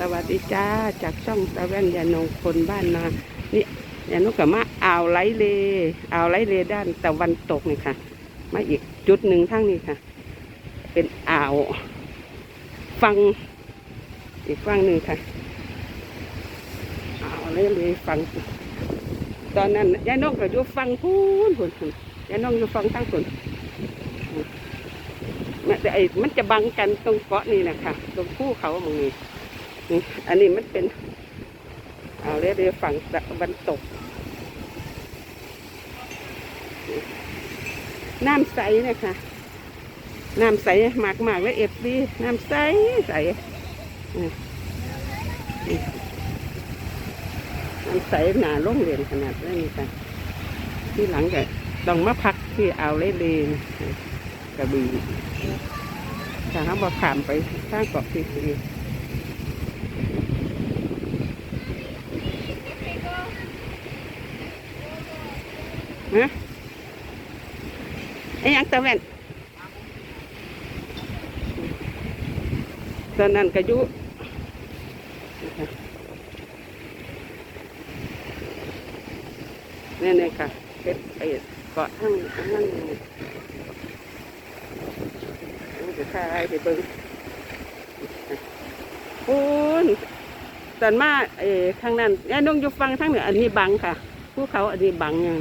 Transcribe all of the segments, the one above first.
สวัสดีจ้าจากช่องตะแว่นยานงคนบ้านนา นี่ยานุกับมาอ่าวไหลเลอ่าวไหลเลด้านตะวันตกนี่ค่ะ มาอีกจุดหนึ่งทั้งนี้ค่ะ เป็นอ่าวฟัง อีกฝั่งหนึ่งค่ะอ่าวไหลเลฟัง ตอนนั้นยายน้องก็อยู่ฟังพูนพูนพูนยายน้องอยู่ฟังทั้งพูนมันไอ้มันจะบังกันตรงเกาะนี่นะคะตรงภูเขาตรงนี้ นี่อันนี้มันเป็น เอาเรียกฝั่งตะวันตก น้ำใสนะคะน้ำใสมากมากๆเลยเอฟซีน้ำใสใสน้ำใสหนาล่มเรียนขนาดนี้ค่ะ ที่หลังก็ต้องมาพักที่เอาเลเลนกระบี่ถ้าเขาบอกขามไปสร้างเกาะพีซี ฮะไอ้ยังตะแว่นตอนนั้นก็อยุนี่นี่ค่ะเป็นไอ้เกาะทั้งทั้งนั้นนี่จะทายไปเบิ่งปูนตอนมาเอ้ข้างนั้นยายน้องอยู่ฟังทั้งเหนืออันนี้บังค่ะ ภูเขาอันนี้บังยัง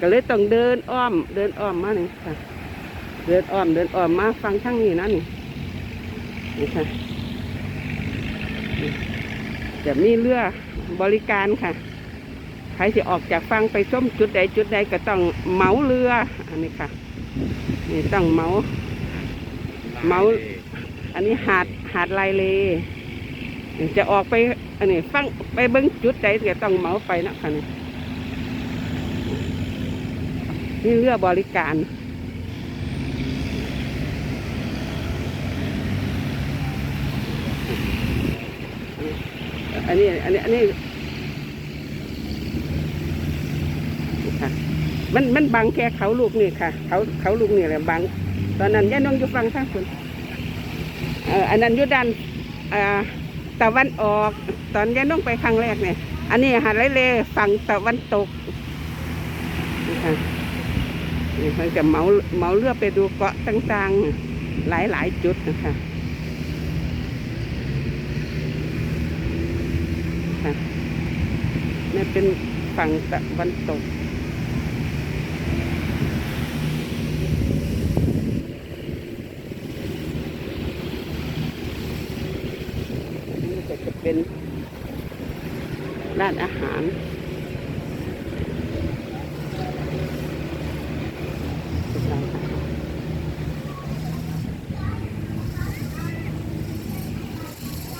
ก็เลยต้องเดินอ้อม เดินอ้อมมานี่ค่ะ เดินอ้อมเดินอ้อมมาฟังทั้งนี้นะนี่นี่ค่ะจะมีเรือบริการค่ะใครจะออกจากฟังไปส้มจุดใดจุดใดก็ต้องเมาเรือ อันนี้ค่ะ นี่ต้องเมา เมา อันนี้หาดหาดลายเลจะออกไป อันนี้ฟังไปเบิ้งจุดใดก็ต้องเมาไปนะค่ะนี่ นี่เรือบริการ อันนี้ อันนี้ อันนี้ค่ะมันมันบังแค่เขาลูกนี่ค่ะ เขาเขาลูกนี่แหละบัง ตอนนั้นย่าน้องอยู่ฟังข้างคุณเอออันนั้นอยู่ด้านอ่าตะวันออก ตอนย่าน้องไปครั้งแรกเนี่ย อันนี้หาดไรเลฝั่งตะวันตกนี่ค่ะ เขาจะเมาเมาเรือไปดูเกาะต่างๆ หลายๆจุดนะคะค่ะนี่เป็นฝั่งตะวันตกนี่ก็จะเป็นร้านอาหาร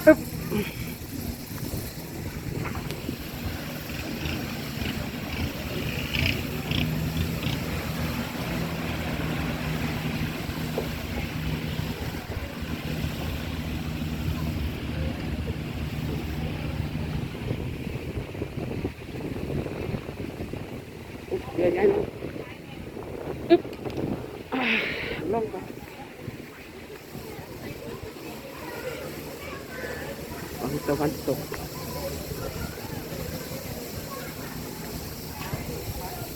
อึ๊บเดี๋ยว ย้ายลงอึ๊บอ่าล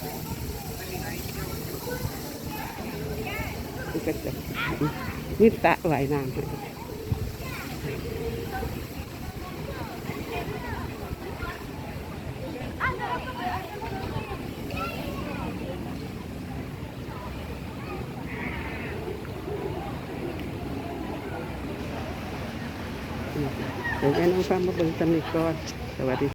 งไปฝั่งตะวันตกนี่ก็จะนี่ตะไหลน้ำให้เดี๋ยวแอนน้องฟ้ามาเบิ่งตำหนิก่อนสวัสดี